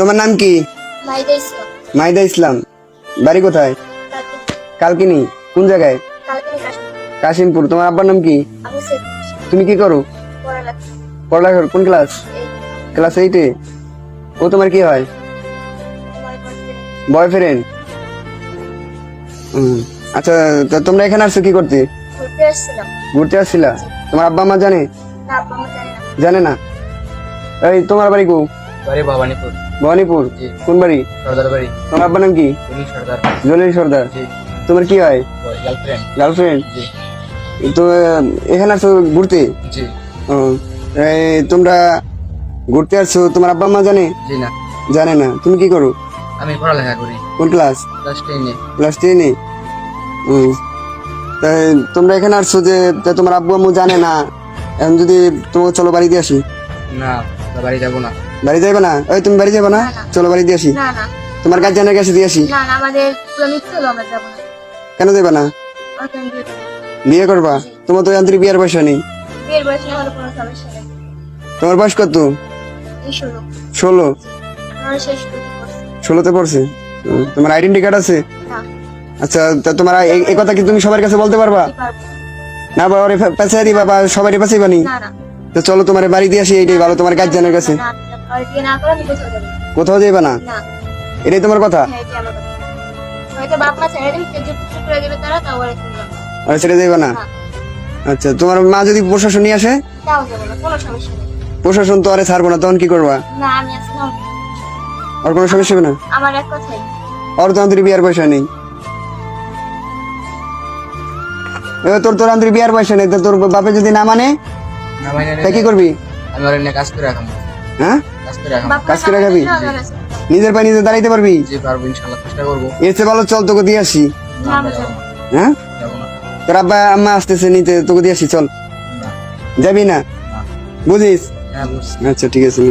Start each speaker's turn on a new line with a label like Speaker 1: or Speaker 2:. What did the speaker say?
Speaker 1: তোমার নাম কি?
Speaker 2: মাইদা ইসলাম।
Speaker 1: বাড়ি কোথায়? কালকিনি। কোন জায়গায়? কাশিমপুর। তোমার আব্বার নাম কি? তুমি কি করো?
Speaker 2: পড়ালেখা
Speaker 1: কোন ক্লাস? ক্লাস এইটে ও তোমার কি হয়? বয়ফ্রেন্ড। আচ্ছা তা তোমরা এখানে আসছো কি করতে?
Speaker 2: ঘুরতে
Speaker 1: আসছিলা? তোমার আব্বা মা জানে
Speaker 2: জানে না?
Speaker 1: এই তোমার বাড়ি কো
Speaker 3: বাড়ি ভবানীপুর।
Speaker 1: ভবানীপুর? কোন বাড়ি?
Speaker 3: সর্দার বাড়ি।
Speaker 1: তোমার আব্বার নাম কি?
Speaker 3: সর্দার।
Speaker 1: জলিল সর্দার। তোমার কি হয়?
Speaker 3: গার্লফ্রেন্ড
Speaker 1: গার্লফ্রেন্ড তো এখানে আসছো ঘুরতে?
Speaker 3: জি।
Speaker 1: তোমরা ঘুরতে আসছো তোমার আব্বা মা জানে?
Speaker 3: জি না।
Speaker 1: জানে না। তুমি কি করো?
Speaker 3: আমি পড়ালেখা করি।
Speaker 1: কোন ক্লাস?
Speaker 3: ক্লাস টেনে
Speaker 1: ক্লাস টেনে তাই তোমরা এখানে আসছো যে তোমার আব্বু আম্মু জানে না? এখন যদি তোমাকে চলো বাড়িতে আসি?
Speaker 3: না বাড়ি যাব না।
Speaker 1: বাড়ি যাবে না? ওই তুমি বাড়ি যাবে না? চলো বাড়ি
Speaker 2: দিয়ে আসি।
Speaker 1: তোমার গার্জেনের কাছে দিয়ে আসি।
Speaker 2: না না আমাদের পুরো মিথ্যে হলো আমরা যাব না।
Speaker 1: কেন
Speaker 2: বিয়ে করবা?
Speaker 1: তোমার তো যান্ত্রিক বিয়ের বয়স নেই
Speaker 2: কোনো
Speaker 1: তোমার বয়স কত?
Speaker 2: ষোলো।
Speaker 1: ষোলোতে পড়ছে? তোমার আইডেন্টি কার্ড আছে? আচ্ছা তা তোমার এই- কথা কি তুমি সবার কাছে বলতে পারবা? না বা ওরে পেঁচাই দিবা বা সবাই পেঁচাইবা নি? তো চলো তোমার বাড়ি দিয়ে আসি এইটাই ভালো তোমার গার্জেনের কাছে।
Speaker 2: আর বিয়ে না করে আমি কোথাও যাব না।
Speaker 1: কোথাও যাইবা না?
Speaker 2: না।
Speaker 1: এটাই তোমার কথা?
Speaker 2: হ্যাঁ এটাই আমার কথা। হয়তো বাপ মা ছেড়ে দেবে যে পুত্র করে দেবে তারা তাও আর কিনবে না।
Speaker 1: আর ছেড়ে যাইবা না?
Speaker 2: না।
Speaker 1: আচ্ছা তোমার মা যদি প্রশাসন নিয়ে আসে?
Speaker 2: তাও যাব না কোনো সমস্যা নেই।
Speaker 1: প্রশাসন তো আরে ছাড়বো না তখন কি করবা?
Speaker 2: না আমি আছি না।
Speaker 1: আর কোনো সমস্যা হবে না?
Speaker 2: আমার এক কথাই।
Speaker 1: আর তো আন্তরিক বিয়ার পয়সা নেই। এ, তোর তোর আন্তরিক বিয়ার পয়সা নেই তো তোর বাপে যদি না মানে
Speaker 3: না মানে
Speaker 1: তা কি করবি?
Speaker 3: আমি ওর কাজ করে রাখাম
Speaker 1: হ্যাঁ?
Speaker 3: কাজ করে
Speaker 1: খাবি? নিজের পায়ে নিজে দাঁড়াইতে পারবি? এর চেয়ে ভালো চল তোকে দিয়ে আসি। হ্যাঁ? তোর আব্বা আম্মা আসতেছে নিতে তোকে দিয়ে আসি চল। যাবি না? বুঝিস?
Speaker 3: হ্যাঁ
Speaker 1: আচ্ছা ঠিক আছে।